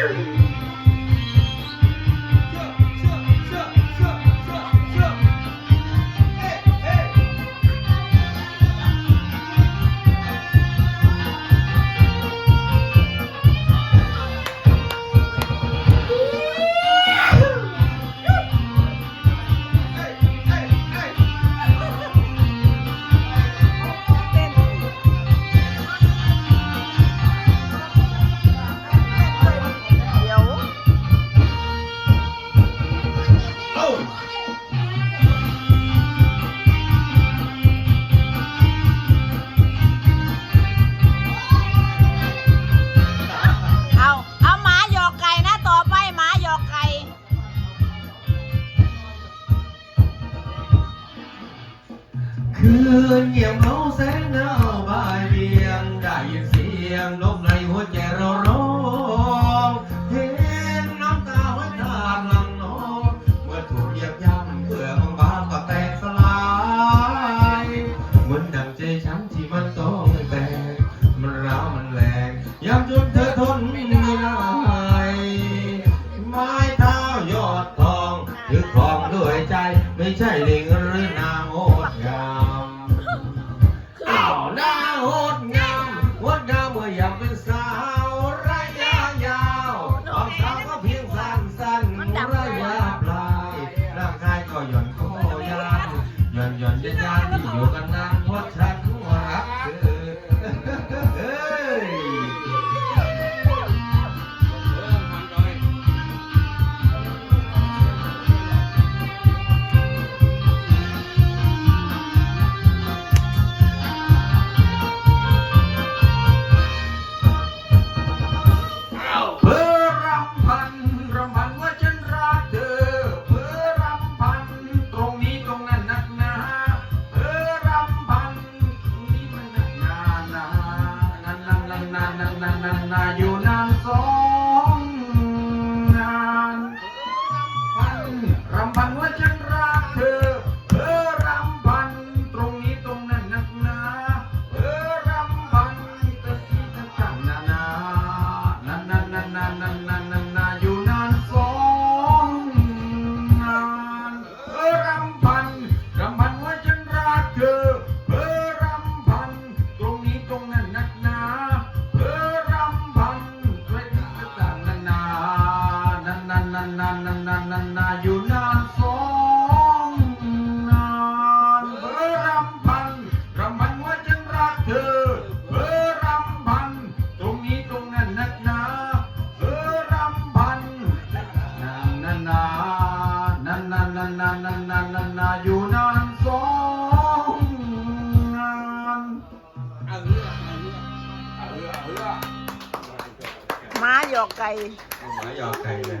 Woo! คืนเงียบเหงาแสนหนาวบ่ายเบียง ได้ยินเสียงนกในหัวใจเราร้องเห็นน้ำตาหัวตาหลังนองเมื่อถูกเหยียบย่ำเพื่อบางๆก็แตกสลายเหมือนดังใจฉันที่มันต้องแตกมันร้าวมันแรงยามจนเธอทนไม่ได้ไม้เท้ายอดทองถือครองด้วยใจไม่ใช่ลิงหรือง 远人家的油根呐。 นานนานนานนาอยู่นานสองนานพันรำพันว่าฉัน นานนานนานนานนานนานอยู่นานสองนานเพื่อรำพันรำพันว่าฉันรักเธอเพื่อรำพันตรงนี้ตรงนั้นนักหนาเพื่อรำพันนานนานนานนานนานนานนานนานนานนานอยู่นานสองนานมาหยอกไก่ หมาหยอกไก่เลย